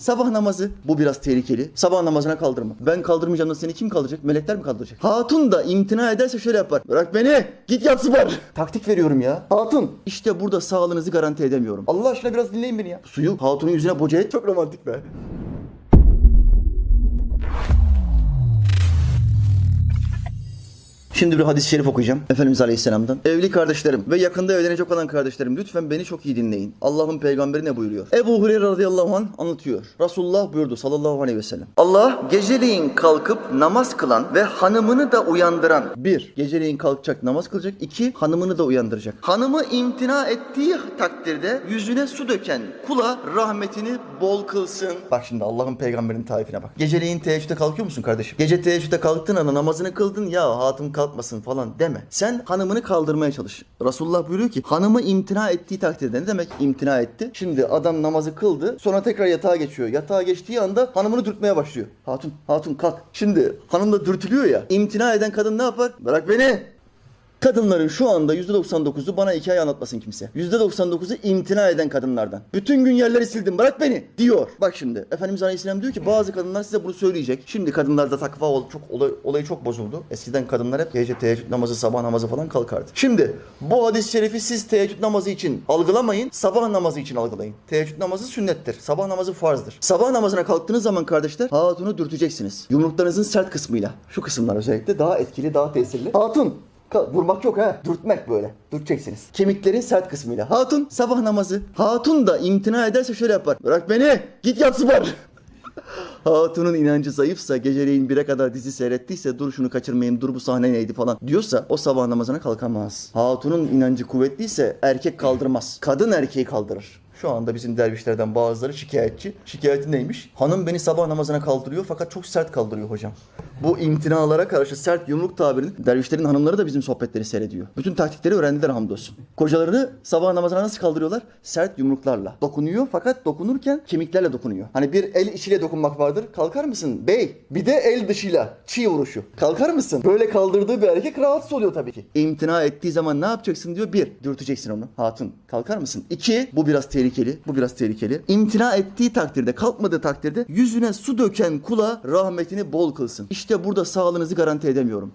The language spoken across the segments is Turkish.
Sabah namazı bu biraz tehlikeli. Sabah namazına kaldırma. Ben kaldırmayacağım da seni kim kaldıracak? Melekler mi kaldıracak? Hatun da imtina ederse şöyle yapar. Bırak beni. Git yatsı var. Taktik veriyorum ya. Hatun. İşte burada sağlığınızı garanti edemiyorum. Allah aşkına biraz dinleyin beni ya. Suyu hatunun yüzüne boca et. Çok romantik be. Şimdi bir hadis-i şerif okuyacağım. Efendimiz Aleyhisselam'dan. Evli kardeşlerim ve yakında evlenecek olan kardeşlerim lütfen beni çok iyi dinleyin. Allah'ın peygamberi ne buyuruyor? Ebu Hureyre radıyallahu anh anlatıyor. Resulullah buyurdu sallallahu aleyhi ve sellem. Allah geceleyin kalkıp namaz kılan ve hanımını da uyandıran. Bir, geceleyin kalkacak namaz kılacak. İki, hanımını da uyandıracak. Hanımı imtina ettiği takdirde yüzüne su döken kula rahmetini bol kılsın. Bak şimdi Allah'ın peygamberinin tarifine bak. Geceleyin teheccüde kalkıyor musun kardeşim? Gece teheccüde kalktın anda namazını kıldın ya hatun kalkmasın falan deme. Sen hanımını kaldırmaya çalış. Resulullah buyuruyor ki hanımı imtina ettiği takdirde ne demek imtina etti? Şimdi adam namazı kıldı sonra tekrar yatağa geçiyor. Yatağa geçtiği anda hanımını dürtmeye başlıyor. Hatun hatun kalk. Şimdi hanım da dürtülüyor ya. İmtina eden kadın ne yapar? Bırak beni. Kadınların şu anda %99'u bana hikaye anlatmasın kimse. %99'u imtina eden kadınlardan. Bütün gün yerleri sildim bırak beni diyor. Bak şimdi Efendimiz Aleyhisselam diyor ki bazı kadınlar size bunu söyleyecek. Şimdi kadınlarda takva ol, çok olay, olayı çok bozuldu. Eskiden kadınlar hep gece teheccüd namazı sabah namazı falan kalkardı. Şimdi bu hadis-i şerifi siz teheccüd namazı için algılamayın. Sabah namazı için algılayın. Teheccüd namazı sünnettir. Sabah namazı farzdır. Sabah namazına kalktığınız zaman kardeşler hatunu dürteceksiniz. Yumruklarınızın sert kısmıyla. Şu kısımlar özellikle daha etkili daha tesirli. Hatun Vurmak yok ha. Dürtmek böyle. Dürteceksiniz. Kemiklerin sert kısmıyla. Hatun sabah namazı. Hatun da imtina ederse şöyle yapar. Bırak beni. Git yatsı var. Hatunun inancı zayıfsa geceleyin bire kadar dizi seyrettiyse dur şunu kaçırmayayım dur bu sahne neydi falan diyorsa o sabah namazına kalkamaz. Hatunun inancı kuvvetliyse erkek kaldırmaz. Kadın erkeği kaldırır. Şu anda bizim dervişlerden bazıları şikayetçi. Şikayeti neymiş? Hanım beni sabah namazına kaldırıyor fakat çok sert kaldırıyor hocam. Bu imtinalara karşı sert yumruk tabirini dervişlerin hanımları da bizim sohbetleri seyrediyor. Bütün taktikleri öğrendiler hamdolsun. Kocalarını sabah namazına nasıl kaldırıyorlar? Sert yumruklarla. Dokunuyor fakat dokunurken kemiklerle dokunuyor. Hani bir el içiyle dokunmak vardır. Kalkar mısın bey? Bir de el dışıyla. Çiğ vuruşu. Kalkar mısın? Böyle kaldırdığı bir erkek rahatsız oluyor tabii ki. İmtina ettiği zaman ne yapacaksın diyor. Bir, dürteceksin onu. Hatun kalkar mısın? İki, bu biraz tehlikeli. Bu biraz tehlikeli. İmtina ettiği takdirde, kalkmadığı takdirde yüzüne su döken kula rahmetini bol kılsın. İşte burada sağlığınızı garanti edemiyorum.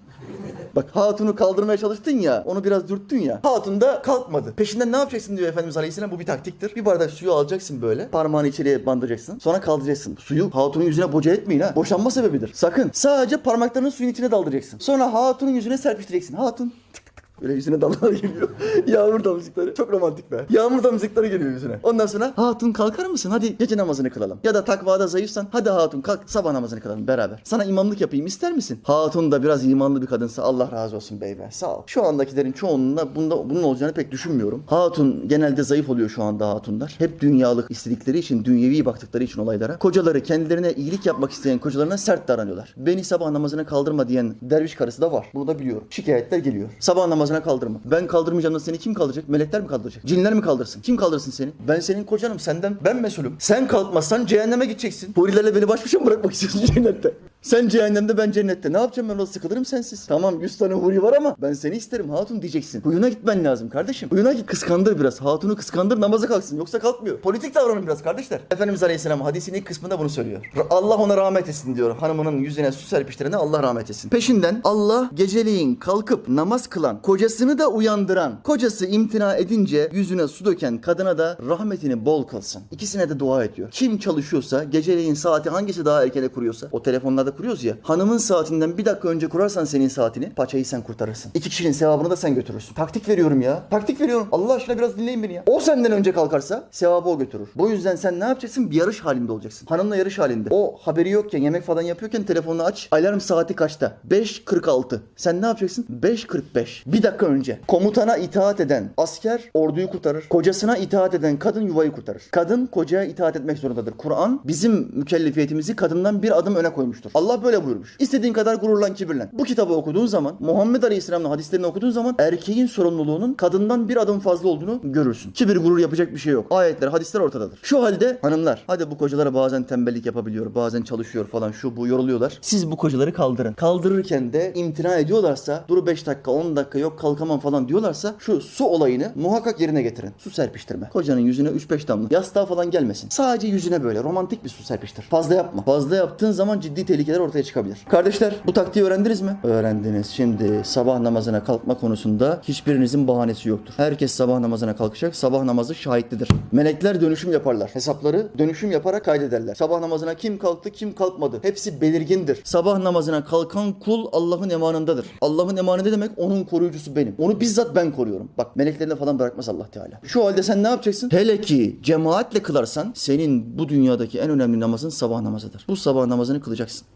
Bak hatunu kaldırmaya çalıştın ya, onu biraz dürttün ya. Hatun da kalkmadı. Peşinden ne yapacaksın diyor Efendimiz Aleyhisselam. Bu bir taktiktir. Bir bardak suyu alacaksın böyle. Parmağını içeriye bandıracaksın. Sonra kaldıracaksın. Suyu hatunun yüzüne boca etmeyin ha. Boşanma sebebidir. Sakın. Sadece parmaklarını suyun içine daldıracaksın. Sonra hatunun yüzüne serpiştireceksin. Hatun tık. Böyle yüzüne damlalar geliyor. Yağmur damlacıkları. Çok romantik be. Yağmur damlacıkları geliyor yüzüne. Ondan sonra hatun kalkar mısın? Hadi gece namazını kılalım. Ya da takvada zayıfsan hadi hatun kalk sabah namazını kılalım beraber. Sana imamlık yapayım ister misin? Hatun da biraz imanlı bir kadınsa Allah razı olsun bey be. Sağ ol. Şu andakilerin çoğunluğunda bunda, bunun olacağını pek düşünmüyorum. Hatun genelde zayıf oluyor şu anda hatunlar. Hep dünyalık istedikleri için, dünyevi baktıkları için olaylara. Kocaları kendilerine iyilik yapmak isteyen kocalarına sert davranıyorlar. Beni sabah namazına kaldırma diyen derviş karısı da var. Bunu da biliyorum. Şikayetler geliyor. Sabah namazına kaldırma. Ben kaldırmayacağım da seni kim kaldıracak? Melekler mi kaldıracak? Cinler mi kaldırsın? Kim kaldırsın seni? Ben senin kocanım. Senden ben mesulüm. Sen kalkmazsan cehenneme gideceksin. Hurilerle beni baş başa mı bırakmak istiyorsun cennette? Sen cehennemde ben cennette. Ne yapacağım ben orada sıkılırım sensiz. Tamam 100 tane huri var ama ben seni isterim hatun diyeceksin. Huyuna gitmen lazım kardeşim. Huyuna git kıskandır biraz. Hatunu kıskandır namaza kalksın. Yoksa kalkmıyor. Politik davranın biraz kardeşler. Efendimiz Aleyhisselam hadisin ilk kısmında bunu söylüyor. Allah ona rahmet etsin diyor. Hanımının yüzüne su serpiştirene Allah rahmet etsin. Peşinden Allah geceleyin kalkıp namaz kılan, kocasını da uyandıran, kocası imtina edince yüzüne su döken kadına da rahmetini bol kılsın. İkisine de dua ediyor. Kim çalışıyorsa geceleyin saati hangisi daha erkene kuruyorsa o telefonlarda kuruyoruz ya. Hanımın saatinden bir dakika önce kurarsan senin saatini paçayı sen kurtarırsın. İki kişinin sevabını da sen götürürsün. Taktik veriyorum ya. Taktik veriyorum. Allah aşkına biraz dinleyin beni ya. O senden önce kalkarsa sevabı o götürür. Bu yüzden sen ne yapacaksın? Bir yarış halinde olacaksın. Hanımla yarış halinde. O haberi yokken yemek falan yapıyorken telefonunu aç. Alarm saati kaçta? 5.46. Sen ne yapacaksın? 5.45. Bir dakika önce. Komutana itaat eden asker orduyu kurtarır. Kocasına itaat eden kadın yuvayı kurtarır. Kadın kocaya itaat etmek zorundadır. Kur'an bizim mükellefiyetimizi kadından bir adım öne koymuştur. Allah Allah böyle buyurmuş. İstediğin kadar gururlan kibirlen. Bu kitabı okuduğun zaman Muhammed Aleyhisselam'ın hadislerini okuduğun zaman erkeğin sorumluluğunun kadından bir adım fazla olduğunu görürsün. Kibir gurur yapacak bir şey yok. Ayetler, hadisler ortadadır. Şu halde hanımlar hadi bu kocalara bazen tembellik yapabiliyor, bazen çalışıyor falan şu bu yoruluyorlar. Siz bu kocaları kaldırın. Kaldırırken de imtina ediyorlarsa dur 5 dakika 10 dakika yok kalkamam falan diyorlarsa şu su olayını muhakkak yerine getirin. Su serpiştirme. Kocanın yüzüne 3-5 damla. Yastığa falan gelmesin. Sadece yüzüne böyle romantik bir su serpiştir. Fazla yapma. Fazla yaptığın zaman ciddi tehlikeler ortaya çıkabilir. Kardeşler bu taktiği öğrendiniz mi? Öğrendiniz. Şimdi sabah namazına kalkma konusunda hiçbirinizin bahanesi yoktur. Herkes sabah namazına kalkacak. Sabah namazı şahitlidir. Melekler dönüşüm yaparlar. Hesapları dönüşüm yaparak kaydederler. Sabah namazına kim kalktı kim kalkmadı. Hepsi belirgindir. Sabah namazına kalkan kul Allah'ın emanındadır. Allah'ın emanı ne demek? Onun koruyucusu benim. Onu bizzat ben koruyorum. Bak meleklerine falan bırakmaz Allah Teala. Şu halde sen ne yapacaksın? Hele ki cemaatle kılarsan senin bu dünyadaki en önemli namazın sabah namazıdır. Bu sabah namazını kılacaksın.